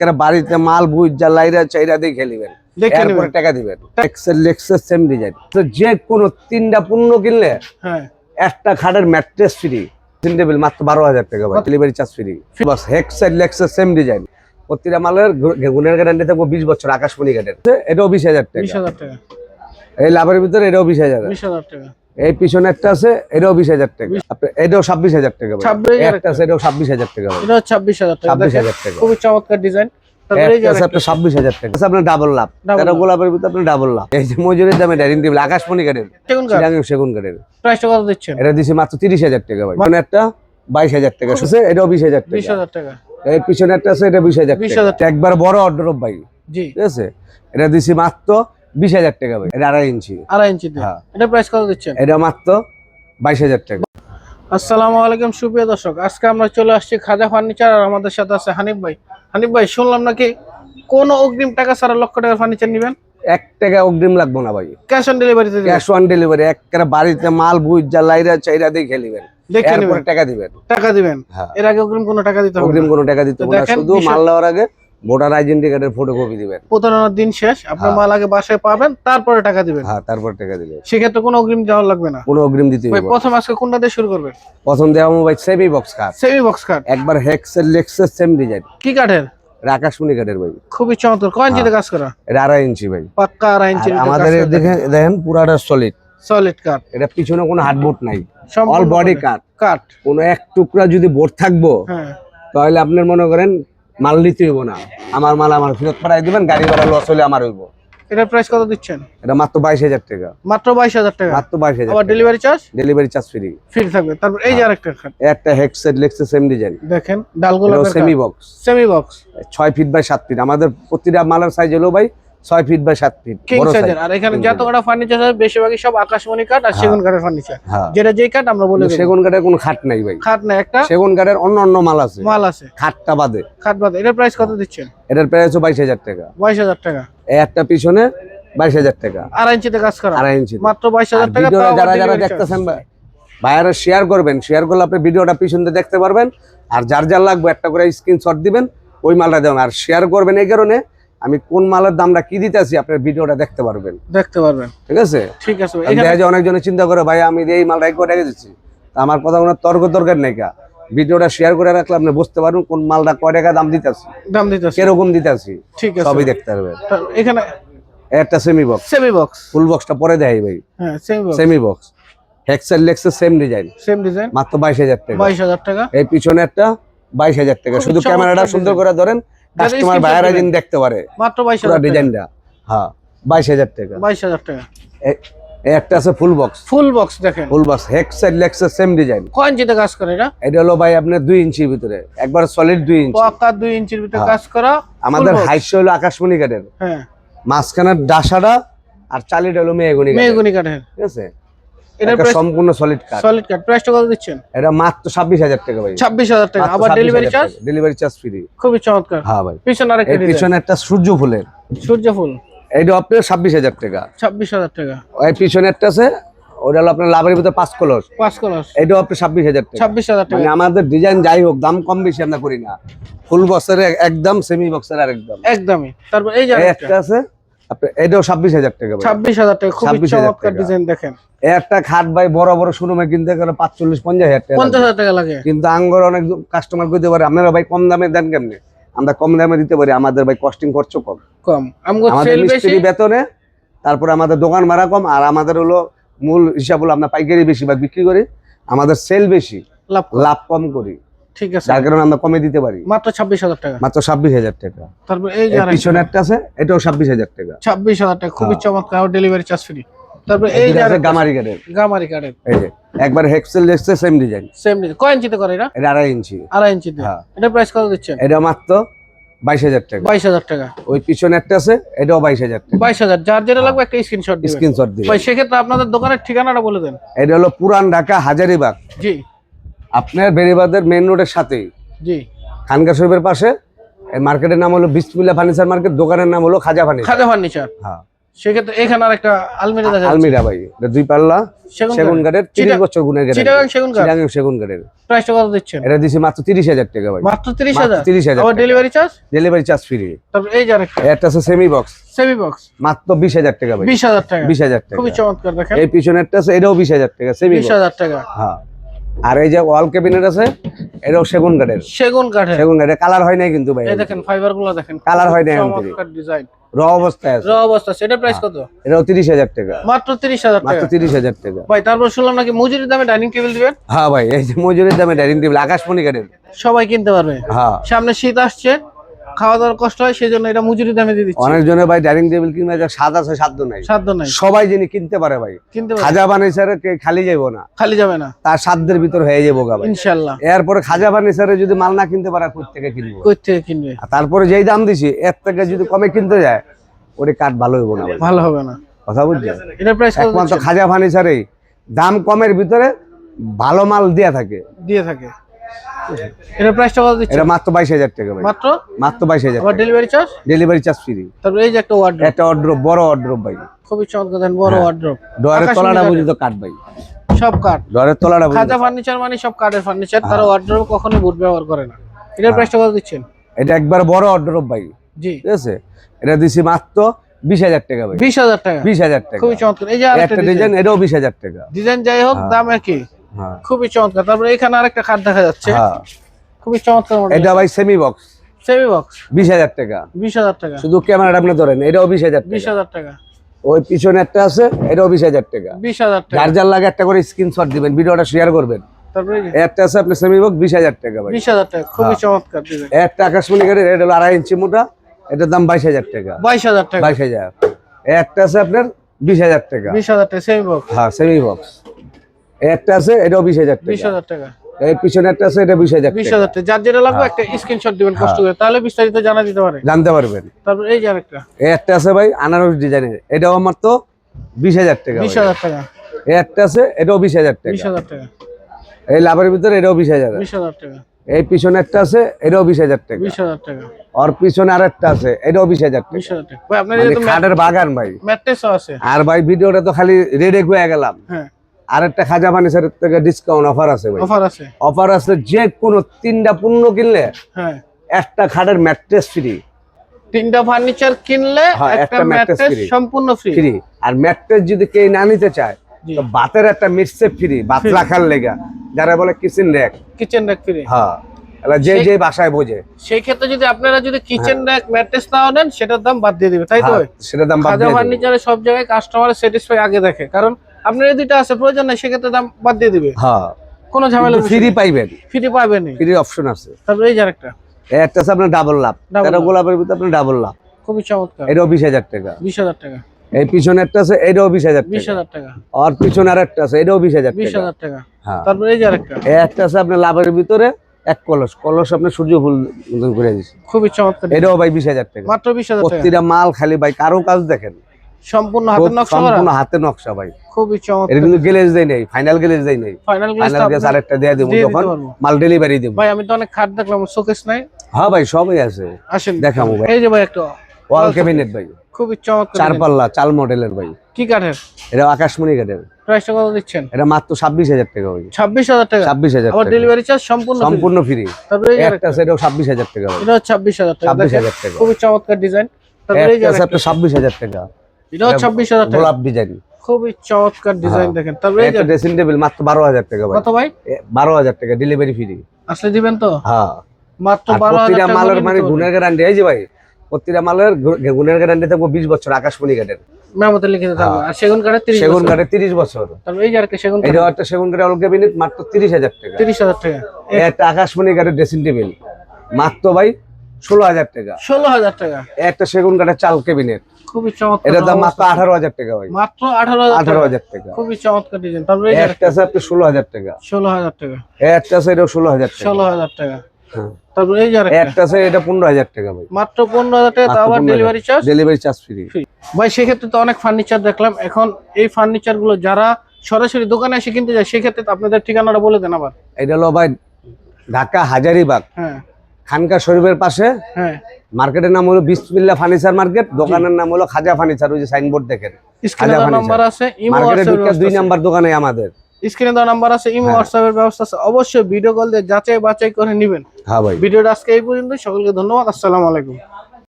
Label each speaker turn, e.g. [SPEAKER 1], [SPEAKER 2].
[SPEAKER 1] একেবারে বাড়িতে মাল বুঝ যা লাইরা চাইরা দিয়ে খেলিবেন টাকা দিবেন। লেক্সের সেম ডিজাইন তো যে কোনো তিনটা পণ্য কিনলে
[SPEAKER 2] হ্যাঁ।
[SPEAKER 1] একটা খাটের ম্যাট্রেস ফ্রি তিন টেবিল মাত্র বারো হাজার টাকা ভাই। ডেলিভারি চার্জ ফ্রি বাস হেক্সেল লেক্সের সেম ডিজাইন প্রতিটা মালের গুণের গ্যারান্টি থাকব বিশ বছর আকাশমণি কাঠের এটাও বিশ হাজার টাকা। এই লাভের ভিতরে এটাও বিশ হাজার
[SPEAKER 2] টাকা।
[SPEAKER 1] এই পিছনে একটা আছে এটাও বিশ হাজার টাকা। এটাও ছাব্বিশ হাজার টাকা ভাই।
[SPEAKER 2] 26,000
[SPEAKER 1] একটা আছে এটাও ছাব্বিশ হাজার টাকা।
[SPEAKER 2] ছাব্বিশ হাজার টাকা।
[SPEAKER 1] ছাব্বিশ হাজার টাকা।
[SPEAKER 2] খুবই চমৎকার ডিজাইন। তারপরে এই যে
[SPEAKER 1] একটা আছে
[SPEAKER 2] আরেকটা।
[SPEAKER 1] আপনার ছাব্বিশ হাজার টাকা। আপনার ডাবল লাভ তেরো গোলাপের ভিতরে আপনার ডাবল লাভ এই যে মজুরির দামে ডাইনিং টেবিল আকাশমণি কাঠের
[SPEAKER 2] সেগুন
[SPEAKER 1] কাঠের এটা মাত্র তিরিশ হাজার টাকা ভাই। মানে একটা বাইশ হাজার টাকা। এটাও বিশ হাজার
[SPEAKER 2] বিশ
[SPEAKER 1] টাকা।
[SPEAKER 2] হাজার
[SPEAKER 1] পিছনে একটা আছে এটা বিশ হাজার একবার বড় অর্ডার ভাই। ঠিক আছে? এটা দিছি মাত্র বিশ হাজার টাকা ভাই। এটা আড়াই ইঞ্চি।
[SPEAKER 2] আড়াই ইঞ্চি
[SPEAKER 1] হ্যাঁ।
[SPEAKER 2] এটা প্রাইস কত দিচ্ছেন?
[SPEAKER 1] এটা মাত্র বাইশ হাজার টাকা।
[SPEAKER 2] আসসালামু আলাইকুম সুপ্রিয় দর্শক। আজকে আমরা চলে আসছি খাজা ফার্নিচার আর আমাদের সাথে আছে হানিফ ভাই। হানিফ ভাই শুনলাম নাকি কোন অগ্রিম টাকা ছাড়া লক্ষ টাকার ফার্নিচার নেবেন?
[SPEAKER 1] এক টাকা অগ্রিম লাগবো না ভাই।
[SPEAKER 2] ক্যাশ অন ডেলিভারিতে
[SPEAKER 1] ক্যাশ অন ডেলিভারি একেবারে বাড়িতে মাল বুঝ যা লাইরা চাইরা দিয়ে খেলিবেন
[SPEAKER 2] দেখে নেবেন।
[SPEAKER 1] টাকা দিবেন।
[SPEAKER 2] টাকা দিবেন?
[SPEAKER 1] হ্যাঁ।
[SPEAKER 2] এর আগে অগ্রিম কোনো টাকা দিতে হবে
[SPEAKER 1] অগ্রিম। কোনো টাকা দিতে হবে না। শুধু মাল নেওয়ার আগে ভোটার আইডেন্টি কার্ডের ফটোকপি দিবেন।
[SPEAKER 2] প্রতারণার দিন শেষ আপনার
[SPEAKER 1] হ্যাঁ।
[SPEAKER 2] মাল আগে বাসায় পাবেন তারপরে টাকা দিবেন।
[SPEAKER 1] হ্যাঁ তারপর টাকা দিবে
[SPEAKER 2] সেক্ষেত্রে কোনো অগ্রিম দেওয়া লাগবে না।
[SPEAKER 1] কোনো অগ্রিম দিতে হবে
[SPEAKER 2] প্রথম আজকে কোনটা দিয়ে শুরু করবেন?
[SPEAKER 1] প্রথম দেওয়া mobile semi box card
[SPEAKER 2] semi box card
[SPEAKER 1] একবার হেক্সের লেক্সের সেম ডিজাইন
[SPEAKER 2] কি কাঠের?
[SPEAKER 1] এটা আকাশমণি কাঠের ভাই।
[SPEAKER 2] খুবই চমৎকার। কয় ইঞ্চিতে কাজ করা?
[SPEAKER 1] এটা আড়াই ইঞ্চি ভাই।
[SPEAKER 2] পাক্কা আড়াই ইঞ্চি
[SPEAKER 1] আমাদের দেখে দেখেন পুরাটা সলিড
[SPEAKER 2] সলিড কাঠ
[SPEAKER 1] এটা পিছনে কোনো হার্ডবোর্ড নাই। অল বডি কাট
[SPEAKER 2] কাঠ
[SPEAKER 1] কোনো এক টুকরা যদি বোর্ড থাকব
[SPEAKER 2] হ্যাঁ।
[SPEAKER 1] তাহলে আপনার মনে করেন মাল নিতে হইব না। আমার মাল আমার ফেরত পাঠাই দিবেন গাড়ি ভাড়া লস হলে আমার হইব।
[SPEAKER 2] এটার প্রাইস কত দিচ্ছেন?
[SPEAKER 1] এটা মাত্র বাইশ হাজার টাকা।
[SPEAKER 2] মাত্র বাইশ হাজার টাকা?
[SPEAKER 1] মাত্র বাইশ হাজার
[SPEAKER 2] আবার delivery charge
[SPEAKER 1] delivery charge free
[SPEAKER 2] free থাকবে। তারপর এই যে আরেকটা খান
[SPEAKER 1] একটা হেক্সেড লেক্সে সেম ডিজাইন
[SPEAKER 2] দেখেন ডালগুলো
[SPEAKER 1] সেমি বক্স
[SPEAKER 2] সেমি বক্স
[SPEAKER 1] ছয় ফিট বাই সাত ফিট আমাদের প্রতিটা মালের সাইজ হলো ভাই ছয় ফিট বাই সাত ফিট
[SPEAKER 2] কিং সাইজের আর এখানে যত কটা ফার্নিচার আছে বেশিরভাগই সব আকাশমণি কাঠ আর সেগুন কাঠের ফার্নিচার
[SPEAKER 1] হ্যাঁ।
[SPEAKER 2] যেটা যেই কাঠ আমরা বলে
[SPEAKER 1] সেগুন কাঠের কোনো খাট নাই ভাই।
[SPEAKER 2] খাট না একটা
[SPEAKER 1] সেগুন কাঠের অন্য অন্য মাল আছে।
[SPEAKER 2] মাল আছে।
[SPEAKER 1] খাটটা বাদে।
[SPEAKER 2] খাট বাদ। এটার প্রাইস কত দিচ্ছেন?
[SPEAKER 1] এটার প্রাইস হচ্ছে বাইশ হাজার টাকা।
[SPEAKER 2] বাইশ হাজার টাকা।
[SPEAKER 1] এই একটা পিছনে বাইশ হাজার টাকা।
[SPEAKER 2] আড়াই ইঞ্চিতে কাজ করা।
[SPEAKER 1] আড়াই ইঞ্চি
[SPEAKER 2] মাত্র বাইশ হাজার টাকা
[SPEAKER 1] যারা যারা। দেখতেছেন ভাইয়ারা শেয়ার করবেন। শেয়ার করলে আপনি ভিডিওটা পিছন দেখতে পারবেন। আর যার যার লাগবে একটা করে স্ক্রিনশট দিবেন। ওই মালটা দেবেন। আর শেয়ার করবেন এই কারণে আমি কোন মালের দামটা কি দিতেছি আপনার ভিডিওটা দেখতে পারবেন।
[SPEAKER 2] দেখতে পারবেন।
[SPEAKER 1] ঠিক আছে?
[SPEAKER 2] ঠিক আছে
[SPEAKER 1] দেখা যায় অনেকজনে চিন্তা করে ভাই আমি এই মালটা এক রেখে দিচ্ছি। আমার কথা কোনো তর্ক তর্কের নেই কা। ভিডিওটা শেয়ার করে রাখলে আপনি বুঝতে পারবেন কোন মালটা কয় টাকা দাম দিতেছি
[SPEAKER 2] দাম দিতেছে
[SPEAKER 1] কীরকম দিতেছি
[SPEAKER 2] ঠিক আছে।
[SPEAKER 1] সবই দেখতে পারবেন।
[SPEAKER 2] এখানে
[SPEAKER 1] একটা semi box
[SPEAKER 2] semi box
[SPEAKER 1] full বক্সটা পরে দেয় ভাই।
[SPEAKER 2] হ্যাঁ সেমি বক্স
[SPEAKER 1] সেমি বক্স হেক্সেল লেক্সের সেম ডিজাইন
[SPEAKER 2] সেম ডিজাইন
[SPEAKER 1] মাত্র বাইশ হাজার টাকা।
[SPEAKER 2] বাইশ হাজার টাকা।
[SPEAKER 1] এই পিছনে একটা বাইশ হাজার টাকা। শুধু ক্যামেরাটা সুন্দর করে ধরেন। কাস্টমার
[SPEAKER 2] screenshot
[SPEAKER 1] ভাইয়ারা দিন দেখতে পারে।
[SPEAKER 2] মাত্র বাইশ
[SPEAKER 1] পুরো
[SPEAKER 2] হাজার টাকা।
[SPEAKER 1] ডিজাইনটা হ্যাঁ টাকা।
[SPEAKER 2] বাইশ হাজার টাকা।
[SPEAKER 1] একটা আছে ফুল বক্স
[SPEAKER 2] ফুল বক্স দেখেন।
[SPEAKER 1] ফুল বক্স হেক্সেল লেক্সের সেম ডিজাইন
[SPEAKER 2] কয় ইঞ্চিতে কাজ করে এটা?
[SPEAKER 1] এটা হলো ভাই আপনার দুই ইঞ্চির ভিতরে। একবার সলিড দুই ইঞ্চি।
[SPEAKER 2] পাকা ইঞ্চির ভিতরে
[SPEAKER 1] হ্যাঁ।
[SPEAKER 2] কাজ করা
[SPEAKER 1] আমাদের হলো আকাশমণি কাঠের।
[SPEAKER 2] হ্যাঁ।
[SPEAKER 1] মাঝখানের ডাসাটা আর চালিটা হলো কাঠের।
[SPEAKER 2] মেহগুনি কাঠের।
[SPEAKER 1] ঠিক আছে?
[SPEAKER 2] এটার
[SPEAKER 1] সম্পূর্ণ সলিড কাঠ
[SPEAKER 2] সলিড কাঠ প্রাইসটা কত দিচ্ছেন?
[SPEAKER 1] এটা মাত্র ছাব্বিশ হাজার টাকা ভাই।
[SPEAKER 2] ছাব্বিশ হাজার টাকা। আবার delivery charge
[SPEAKER 1] delivery charge free
[SPEAKER 2] খুবই চমৎকার।
[SPEAKER 1] হ্যাঁ ভাই।
[SPEAKER 2] পিছনে আরেকটা
[SPEAKER 1] পিছনে একটা সূর্য ফুলের।
[SPEAKER 2] সূর্য ফুল।
[SPEAKER 1] আপনার টাকা। ওই পিছনে একটা আছে ওটা হলো আপনার লাভের ভিতরে পাঁচ কলস।
[SPEAKER 2] পাঁচ কলস।
[SPEAKER 1] এটাও আপনার ছাব্বিশ হাজার
[SPEAKER 2] ছাব্বিশ হাজার টাকা।
[SPEAKER 1] মানে আমাদের ডিজাইন যাই হোক দাম কম বেশি আমরা করি না। ফুল বক্সের একদম সেমি বক্সের আরেকদম।
[SPEAKER 2] একদমই। তারপর এই যে
[SPEAKER 1] একটা আছে এটাও ছাব্বিশ হাজার টাকা
[SPEAKER 2] ছাব্বিশ হাজার টাকা খুবই চমৎকার ডিজাইন দেখেন।
[SPEAKER 1] একটা খাট ভাই বড় বড় শোরুমে কিনতে গেলে পাঁচচল্লিশ পঞ্চাশ হাজার টাকা
[SPEAKER 2] পঞ্চাশ হাজার টাকা লাগে।
[SPEAKER 1] কিন্তু আঙ্গর অনেক কাস্টমার করতে পারে আপনারা ভাই কম দামে দেন কেমনে? আমরা কম দামে দিতে পারি আমাদের ভাই কস্টিং খরচ কম।
[SPEAKER 2] কম।
[SPEAKER 1] আমাদের মিস্ত্রি বেতনে তারপরে আমাদের দোকান ভাড়া কম আর আমাদের হলো মূল হিসাব হলো আমরা পাইকারি বেশি বা বিক্রি করি আমাদের সেল বেশি
[SPEAKER 2] লাভ
[SPEAKER 1] লাভ কম করি।
[SPEAKER 2] ঠিক আছে।
[SPEAKER 1] যার কারণে আমরা কমে দিতে পারি।
[SPEAKER 2] মাত্র ছাব্বিশ হাজার টাকা।
[SPEAKER 1] মাত্র ছাব্বিশ হাজার টাকা।
[SPEAKER 2] তারপর এই
[SPEAKER 1] পিছনে একটা আছে এটাও ছাব্বিশ হাজার টাকা।
[SPEAKER 2] ছাব্বিশ হাজার টাকা খুবই
[SPEAKER 1] হ্যাঁ।
[SPEAKER 2] চমৎকার ডেলিভারি চার্জ ফ্রি তারপর এই যে
[SPEAKER 1] গামারি কাঠের
[SPEAKER 2] গামারি কাঠের
[SPEAKER 1] এই যে একবার হেক্সেল লেক্সেল সেম ডিজাইন
[SPEAKER 2] সেম কয় ইঞ্চিতে করে এটা?
[SPEAKER 1] এটা আড়াই ইঞ্চি।
[SPEAKER 2] আড়াই ইঞ্চিতে।
[SPEAKER 1] হ্যাঁ।
[SPEAKER 2] এটা প্রাইস কত দিচ্ছেন?
[SPEAKER 1] এটা মাত্র বাইশ হাজার টাকা।
[SPEAKER 2] বাইশ হাজার টাকা।
[SPEAKER 1] ওই পিছনে একটা আছে এটাও বাইশ হাজার টাকা।
[SPEAKER 2] বাইশ হাজার। যার যেটা লাগবে একটা স্ক্রিনশট
[SPEAKER 1] স্ক্রিনশট দিবে
[SPEAKER 2] সেক্ষেত্রে আপনাদের দোকানের ঠিকানাটা বলে দেন।
[SPEAKER 1] এটা হলো পুরান ঢাকা হাজারিবাগ।
[SPEAKER 2] জি।
[SPEAKER 1] আপনার বেরিবাদের মেন রোডের সাথেই।
[SPEAKER 2] জি।
[SPEAKER 1] খানকা শরীফের পাশে। এই মার্কেটের নাম হলো বিসমিল্লা ফার্নিচার মার্কেট দোকানের নাম হলো খাজা ফার্নিচার
[SPEAKER 2] খাজা ফার্নিচার
[SPEAKER 1] হ্যাঁ।
[SPEAKER 2] সেক্ষেত্রে এখানে আর একটা আলমিরা দেখা
[SPEAKER 1] আলমিরা ভাই এটা দুই পাল্লা
[SPEAKER 2] সেগুন
[SPEAKER 1] কাঠের তিরিশ বছর গুণের গ্যারান্টি
[SPEAKER 2] চিটাগাং সেগুন কাঠ
[SPEAKER 1] চিটাগাং সেগুন কাঠের
[SPEAKER 2] প্রাইসটা কত দিচ্ছেন?
[SPEAKER 1] এটা দিছি মাত্র তিরিশ হাজার টাকা ভাই।
[SPEAKER 2] মাত্র তিরিশ হাজার?
[SPEAKER 1] 30,000
[SPEAKER 2] আবার delivery charge
[SPEAKER 1] delivery charge free
[SPEAKER 2] তারপর এই যে আরেকটা।
[SPEAKER 1] একটা আছে সেমি বক্স
[SPEAKER 2] সেমি বক্স
[SPEAKER 1] মাত্র বিশ হাজার টাকা ভাই।
[SPEAKER 2] বিশ হাজার টাকা।
[SPEAKER 1] বিশ হাজার টাকা।
[SPEAKER 2] খুবই চমৎকার দেখেন।
[SPEAKER 1] এই পিছনেরটা আছে এটাও বিশ হাজার টাকা সেমি
[SPEAKER 2] বিশ হাজার টাকা।
[SPEAKER 1] হ্যাঁ। আর এই যে ওয়াল ক্যাবিনেট আছে এটাও সেগুন কাঠের।
[SPEAKER 2] সেগুন কাঠের।
[SPEAKER 1] সেগুন কাঠের। কালার হয় নাই কিন্তু ভাই
[SPEAKER 2] এই দেখেন ফাইবারগুলো দেখেন
[SPEAKER 1] কালার হয় নাই
[SPEAKER 2] চমৎকার ডিজাইন
[SPEAKER 1] র অবস্থা আছে।
[SPEAKER 2] র অবস্থা সেটা প্রাইস কত?
[SPEAKER 1] এটাও তিরিশ হাজার টাকা।
[SPEAKER 2] মাত্র 30000 টাকা
[SPEAKER 1] মাত্র
[SPEAKER 2] টাকা।
[SPEAKER 1] তিরিশ হাজার টাকা।
[SPEAKER 2] ভাই তারপর শুনলাম নাকি মজুরির দামে ডাইনিং টেবিল দিবেন?
[SPEAKER 1] হ্যাঁ ভাই এই যে মজুরির দামে ডাইনিং টেবিল আকাশমণি কাঠের।
[SPEAKER 2] সবাই কিনতে পারবে।
[SPEAKER 1] হ্যাঁ।
[SPEAKER 2] সামনে শীত আসছে খাওয়া দাওয়ার কষ্ট হয় সেই জন্য এটা মজুরি দামে দিয়ে দিচ্ছি।
[SPEAKER 1] অনেক জনের ভাই ডাইনিং টেবিল কিনবে যা স্বাদ আছে সাধ্য নাই।
[SPEAKER 2] সাধ্য নাই।
[SPEAKER 1] সবাই যিনি কিনতে পারে ভাই
[SPEAKER 2] কিনতে পারবে
[SPEAKER 1] খাজা বানিসারে কে খালি যাইবো না।
[SPEAKER 2] খালি যাবে না।
[SPEAKER 1] তার সাধ্যের ভিতর হয়ে যাব গা ভাই।
[SPEAKER 2] ইনশাল্লাহ।
[SPEAKER 1] এরপরে খাজা বানিসারে যদি মাল না কিনতে পারে কোথা থেকে কিনবো?
[SPEAKER 2] কই থেকে কিনবে?
[SPEAKER 1] আর তারপরে যেই দাম দিছি এর থেকে যদি কমে কিনতে যায় ওরে কাঠ ভালো হইব না
[SPEAKER 2] ভালো হবে না।
[SPEAKER 1] কথা বুঝছেন?
[SPEAKER 2] এটার প্রাইস কত
[SPEAKER 1] একমাত্র? খাজা ফার্নিচারে দাম কমের ভিতরে ভালো মাল দেয়া থাকে।
[SPEAKER 2] দিয়ে থাকে। এটার প্রাইসটা কত দিচ্ছে
[SPEAKER 1] এটা মাত্র বাইশ হাজার টাকা ভাই।
[SPEAKER 2] মাত্র?
[SPEAKER 1] মাত্র বাইশ হাজার
[SPEAKER 2] delivery charge
[SPEAKER 1] delivery charge free
[SPEAKER 2] তারপর এই যে একটা ওয়ার্ড্রপ
[SPEAKER 1] একটা অর্ডার বড় অর্ডার ভাই।
[SPEAKER 2] খুবই চমৎকার বড়
[SPEAKER 1] হ্যাঁ।
[SPEAKER 2] ওয়ার্ড্রপ
[SPEAKER 1] ডরের তলাটা
[SPEAKER 2] কাঠের।
[SPEAKER 1] বুঝি তো কাঠ ভাই।
[SPEAKER 2] সব কাঠ
[SPEAKER 1] ডরের তলাটা
[SPEAKER 2] খাজা ফার্নিচার মানে সব কাঠের ফার্নিচার তারা ওয়ার্ড্রপ কখনো বুট ব্যবহার করে না।
[SPEAKER 1] হ্যাঁ।
[SPEAKER 2] এটার প্রাইসটা কত দিচ্ছেন?
[SPEAKER 1] এটা একবার বড় অর্ডার ভাই।
[SPEAKER 2] জি।
[SPEAKER 1] ঠিক আছে? এটা দিছি মাত্র বিশ হাজার টাকা ভাই।
[SPEAKER 2] বিশ হাজার টাকা।
[SPEAKER 1] বিশ হাজার টাকা।
[SPEAKER 2] খুবই চমৎকার। এই যে
[SPEAKER 1] একটা ডিজাইন এটাও বিশ হাজার টাকা।
[SPEAKER 2] ডিজাইন যাই হোক দাম একই।
[SPEAKER 1] হ্যাঁ
[SPEAKER 2] খুবই চমৎকার তারপরে এখানে আরেকটা খাট দেখা যাচ্ছে
[SPEAKER 1] হ্যাঁ
[SPEAKER 2] খুবই চমৎকার
[SPEAKER 1] এটা ভাই সেমি বক্স
[SPEAKER 2] সেমি বক্স
[SPEAKER 1] বিশ হাজার টাকা
[SPEAKER 2] বিশ হাজার টাকা
[SPEAKER 1] শুধু ক্যামেরাটা আপনি ধরেন এটাও বিশ হাজার
[SPEAKER 2] বিশ
[SPEAKER 1] টাকা
[SPEAKER 2] হাজার টাকা
[SPEAKER 1] ওই পিছনে একটা আছে এটাও বিশ হাজার টাকা
[SPEAKER 2] বিশ হাজার টাকা
[SPEAKER 1] যার যার লাগে একটা করে স্ক্রিনশট দিবেন ভিডিওটা শেয়ার করবেন
[SPEAKER 2] তারপরে
[SPEAKER 1] একটা আছে আপনি সেমি বক্স বিশ হাজার টাকা ভাই
[SPEAKER 2] বিশ হাজার টাকা খুবই চমৎকার ডিজাইন
[SPEAKER 1] একটা আকাশমণি গাড়ির এটা হলো আড়াই ইঞ্চি মোটা এটার দাম বাইশ হাজার টাকা
[SPEAKER 2] বাইশ হাজার টাকা
[SPEAKER 1] বাইশ হাজার একটা আছে আপনার বিশ হাজার টাকা
[SPEAKER 2] বিশ হাজার টাকা সেমি বক্স
[SPEAKER 1] হ্যাঁ সেমি বক্স একটা আছে এটাও বিশ হাজার
[SPEAKER 2] বিশ
[SPEAKER 1] টাকা
[SPEAKER 2] হাজার টাকা
[SPEAKER 1] এর পিছনে একটা আছে এটা বিশ হাজার
[SPEAKER 2] বিশ হাজার টাকা যার যেটা লাগবে একটা স্ক্রিনশট দিবেন কষ্ট করে তাহলে বিস্তারিত জানা দিতে পারে
[SPEAKER 1] জানতে পারবেন
[SPEAKER 2] তারপর এই যে আরেকটা
[SPEAKER 1] একটা আছে ভাই আনারস ডিজাইনের এটাও আমার তো বিশ হাজার টাকা
[SPEAKER 2] বিশ হাজার টাকা
[SPEAKER 1] একটা আছে এটাও বিশ হাজার
[SPEAKER 2] বিশ
[SPEAKER 1] টাকা
[SPEAKER 2] হাজার টাকা
[SPEAKER 1] এই লাভের ভিতরে এটাও বিশ হাজার
[SPEAKER 2] বিশ হাজার টাকা
[SPEAKER 1] এই পিছনে একটা আছে এটাও বিশ হাজার টাকা
[SPEAKER 2] বিশ হাজার টাকা
[SPEAKER 1] আর পিছনে আর একটা আছে এটাও বিশ হাজার টাকা মানে খাটের বাগান ভাই
[SPEAKER 2] ম্যাট্রেসও আছে
[SPEAKER 1] আর ভাই ভিডিওটা তো খালি রেডে হয়ে গেলাম
[SPEAKER 2] হ্যাঁ
[SPEAKER 1] আর একটা খাজা ফার্নিচার থেকে ডিসকাউন্ট অফার আছে ভাই।
[SPEAKER 2] অফার আছে।
[SPEAKER 1] অফার আছে যে কোনো তিনটা পণ্য কিনলে
[SPEAKER 2] হ্যাঁ।
[SPEAKER 1] একটা খাটের ম্যাট্রেস ফ্রি
[SPEAKER 2] তিনটা ফার্নিচার কিনলে
[SPEAKER 1] হ্যাঁ,
[SPEAKER 2] একটা
[SPEAKER 1] একটা
[SPEAKER 2] ম্যাট্রেস সম্পূর্ণ ফ্রি
[SPEAKER 1] ফ্রি আর ম্যাট্রেস যদি কেউ না নিতে চায় তো বাতের একটা ফ্রি বাত রাখার লেগা। যারা বলে kitchen rack
[SPEAKER 2] kitchen rack free
[SPEAKER 1] হ্যাঁ। যে যে বোঝে।
[SPEAKER 2] সেই ক্ষেত্রে যদি আপনারা যদি কিচেন র্যাক ম্যাট্রেস নাও নেন সেটার দাম বাদ দিয়ে দিবে তাই তো
[SPEAKER 1] হ্যাঁ, সেটা দাম বাদ দিয়ে
[SPEAKER 2] ফার্নিচারে সব জায়গায় কাস্টমার স্যাটিসফাই আগে দেখে। কারণ আপনার এই দুইটা আছে প্রয়োজন নাই সেক্ষেত্রে দাম বাদ দিয়ে দিবে।
[SPEAKER 1] হ্যাঁ।
[SPEAKER 2] কোনো ঝামেলা
[SPEAKER 1] ফ্রি পাইবেন।
[SPEAKER 2] ফ্রি পাবেন
[SPEAKER 1] ফ্রি অপশন আছে।
[SPEAKER 2] তারপরে এই যে আরেকটা।
[SPEAKER 1] একটা আছে আপনার ডাবল লাভ
[SPEAKER 2] লাভ।
[SPEAKER 1] গোলাপের ভিতরে আপনার ডাবল লাভ
[SPEAKER 2] খুবই চমৎকার।
[SPEAKER 1] এটাও বিশ হাজার টাকা।
[SPEAKER 2] বিশ হাজার টাকা।
[SPEAKER 1] এই পিছনে একটা আছে এটাও বিশ হাজার
[SPEAKER 2] বিশ
[SPEAKER 1] টাকা
[SPEAKER 2] হাজার টাকা।
[SPEAKER 1] আর পিছনে আর একটা আছে এটাও বিশ হাজার
[SPEAKER 2] বিশ
[SPEAKER 1] টাকা।
[SPEAKER 2] হাজার টাকা।
[SPEAKER 1] হ্যাঁ।
[SPEAKER 2] তারপরে এই যে আরেকটা।
[SPEAKER 1] এই একটা আছে আপনার লাভের ভিতরে এক কলস। কলস আপনার সূর্য ফুল করে দিচ্ছে
[SPEAKER 2] খুবই চমৎকার।
[SPEAKER 1] এটাও ভাই বিশ হাজার টাকা।
[SPEAKER 2] মাত্র বিশ হাজার টাকা।
[SPEAKER 1] প্রতিটা মাল খালি ভাই কারও কাজ দেখেন।
[SPEAKER 2] সম্পূর্ণ হাতের নকশা
[SPEAKER 1] সম্পূর্ণ হাতে নকশা ভাই।
[SPEAKER 2] খুবই
[SPEAKER 1] এটা
[SPEAKER 2] চমৎকার
[SPEAKER 1] কিন্তু গ্যালেজ দেয় নেই ফাইনাল গ্যালেজ দেয় নেই।
[SPEAKER 2] ফাইনাল গ্লাস
[SPEAKER 1] ফাইনাল গ্যাস আরেকটা দিয়ে দেবো যখন মাল ডেলিভারি দেবো।
[SPEAKER 2] ভাই আমি তো অনেক খাট দেখলাম শোকেস নাই।
[SPEAKER 1] হ্যাঁ ভাই সবই আছে।
[SPEAKER 2] আসেন।
[SPEAKER 1] দেখাবো ভাই।
[SPEAKER 2] এই যে ভাই একটা
[SPEAKER 1] ওয়াল ক্যাবিনেট ভাই।
[SPEAKER 2] খুবই চমৎকার
[SPEAKER 1] চার পাল্লা চাল মডেলের ভাই।
[SPEAKER 2] কি কাঠের?
[SPEAKER 1] এটা আকাশমণি কাঠের।
[SPEAKER 2] প্রাইসটা কত দিচ্ছেন?
[SPEAKER 1] এটা মাত্র ছাব্বিশ হাজার টাকা ভাই।
[SPEAKER 2] ছাব্বিশ হাজার টাকা?
[SPEAKER 1] ছাব্বিশ হাজার
[SPEAKER 2] আবার ডেলিভারি চার্জ সম্পূর্ণ
[SPEAKER 1] সম্পূর্ণ ফ্রি
[SPEAKER 2] তারপরে
[SPEAKER 1] একটা ছাব্বিশ হাজার টাকা ভাই।
[SPEAKER 2] এটা ছাব্বিশ হাজার টাকা।
[SPEAKER 1] ছাব্বিশ
[SPEAKER 2] দেখেন,
[SPEAKER 1] হাজার টাকা।
[SPEAKER 2] খুবই চমৎকার ডিজাইন তারপরে এই যে
[SPEAKER 1] একটা আছে
[SPEAKER 2] আরেকটা।
[SPEAKER 1] আপনার ছাব্বিশ হাজার টাকা।
[SPEAKER 2] এটাও ছাব্বিশ হাজার টাকা।
[SPEAKER 1] গোলাপ ডিজাইন
[SPEAKER 2] খুবই চমৎকার ডিজাইন
[SPEAKER 1] হ্যাঁ।
[SPEAKER 2] দেখেন। যে
[SPEAKER 1] একটা ড্রেসিং টেবিল মাত্র বারো হাজার টাকা ভাই।
[SPEAKER 2] কত ভাই?
[SPEAKER 1] এ, বারো হাজার টাকা ডেলিভারি ফ্রি
[SPEAKER 2] আসলে দিবেন তো?
[SPEAKER 1] হ্যাঁ।
[SPEAKER 2] মাত্র
[SPEAKER 1] আর
[SPEAKER 2] বারো হাজার
[SPEAKER 1] প্রতিটা
[SPEAKER 2] টাকা
[SPEAKER 1] মালের মানে গুণের গ্যারান্টি এই যে ভাই প্রতিটা মালের গুণের গ্যারান্টি থাকব বিশ বছর আকাশমণি কাঠের।
[SPEAKER 2] মেরামতে লিখে থাকবে আর সেগুন
[SPEAKER 1] সেগুন
[SPEAKER 2] বছর। এই যে আরেকটা সেগুন
[SPEAKER 1] একটা সেগুন ক্যাবিনেট মাত্র তিরিশ হাজার টাকা।
[SPEAKER 2] তিরিশ হাজার টাকা।
[SPEAKER 1] একটা আকাশমণি কাঠের ড্রেসিং টেবিল মাত্র ভাই ষোলো হাজার টাকা।
[SPEAKER 2] ষোলো হাজার টাকা।
[SPEAKER 1] একটা সেগুন কাঠের চাল ক্যাবিনেট
[SPEAKER 2] খুবই চমৎকার
[SPEAKER 1] এটার দাম মাত্র
[SPEAKER 2] অবস্থা।
[SPEAKER 1] আঠারো হাজার টাকা ভাই।
[SPEAKER 2] মাত্র আঠারো হাজার
[SPEAKER 1] আঠারো
[SPEAKER 2] টাকা।
[SPEAKER 1] হাজার টাকা।
[SPEAKER 2] খুবই চমৎকার ডিজাইন তারপরে
[SPEAKER 1] একটা আছে ষোলো হাজার টাকা।
[SPEAKER 2] ষোলো হাজার টাকা।
[SPEAKER 1] এই একটা আছে ষোলো হাজার টাকা।
[SPEAKER 2] ষোলো হাজার টাকা।
[SPEAKER 1] হ্যাঁ।
[SPEAKER 2] তারপরে এই যে
[SPEAKER 1] একটা আছে এটা পনেরো হাজার টাকা ভাই।
[SPEAKER 2] মাত্র পনেরো হাজার টাকা তাও আবার delivery charge
[SPEAKER 1] delivery charge free
[SPEAKER 2] free ভাই সেক্ষেত্রে তো অনেক ফার্নিচার দেখলাম। এখন এই ফার্নিচারগুলো যারা সরাসরি দোকানে এসে কিনতে যায় সেক্ষেত্রে আপনাদের ঠিকানাটা বলে দেন আবার।
[SPEAKER 1] এটা হলো ভাই ঢাকা হাজারিবাগ।
[SPEAKER 2] হ্যাঁ।
[SPEAKER 1] খানকা শরীফের পাশে।
[SPEAKER 2] হ্যাঁ।
[SPEAKER 1] মার্কেটের নাম হলো বিসমিল্লা ফার্নিচার মার্কেট দোকানের নাম হলো খাজা ফার্নিচার ওই যে সাইনবোর্ড দেখেন।
[SPEAKER 2] স্ক্রিনে নাম্বার আছে
[SPEAKER 1] মার্কেটে দুই নাম্বার দোকানে আমাদের।
[SPEAKER 2] স্ক্রিনে দেওয়া নাম্বার আছে ইমো
[SPEAKER 1] হ্যাঁ।
[SPEAKER 2] হোয়াটসঅ্যাপের ব্যবস্থা আছে অবশ্যই ভিডিও কল দিয়ে যাচাই বাছাই করে নেবেন।
[SPEAKER 1] হ্যাঁ ভাই।
[SPEAKER 2] ভিডিওটা আজকে এই পর্যন্ত সকলকে ধন্যবাদ আসসালামু আলাইকুম।